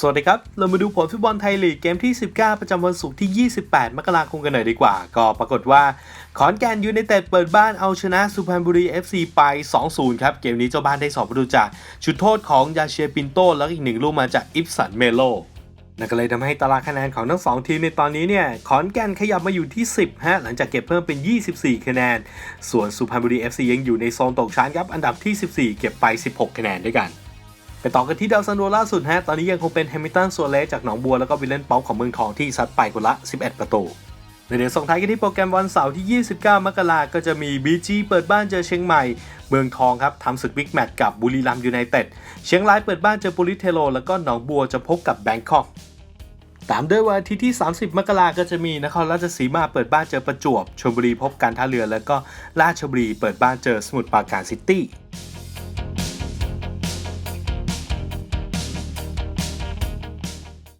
สวัสดีครับ เรามาดูผลฟุตบอลไทยลีกเกมที่ 19 ประจำวันศุกร์ที่ 28 มกราคมกันหน่อยดีกว่า ก็ปรากฏว่า ขอนแก่นยูไนเต็ดเปิดบ้านเอาชนะสุพรรณบุรี FC ไป 2-0 ครับ เกมนี้เจ้าบ้านได้2ประตูจากชุดโทษของยาเชียปินโต แล้วอีกหนึ่งลูกมาจากอิฟสันเมโลนั่นก็เลยทำให้ตารางคะแนนของทั้งสองทีมในตอนนี้เนี่ย ขอนแก่นขยับมาอยู่ที่ 10 ฮะ หลังจากเก็บเพิ่มเป็น 24 คะแนน ส่วนสุพรรณบุรี FC ยังอยู่ในโซนตกชั้นครับ อันดับที่ 14 เก็บไป 16 คะแนนด้วยกัน ไปต่อกันที่ดาวซันโวล่าสุดฮะ ตอนนี้ยังคงเป็นแฮมิลตันส่วเลสจากหนองบัวแล้วก็วิลเลนป๊อปของเมืองทองที่ซัดไปคนละ 11 ประตูในเดี๋ยวส่งท้ายกันที่โปรแกรมวันเสาร์ที่ 29 มกราก็จะมี BG เปิดบ้านเจอเชียงใหม่ เมืองทองครับทำศึกบิ๊กแมตช์กับบุรีรัมย์ยูไนเต็ด เชียงรายเปิดบ้านเจอปุริเทโล แล้วก็หนองบัวจะพบกับแบงคอกตามด้วยวันอาทิตย์ที่ 30 มกราก็จะมีนครราชสีมาเปิดบ้านเจอประจวบชลบุรีพบการท่าเรือ แล้วก็ราชบุรีเปิดบ้านเจอสมุทรปราการซิตี้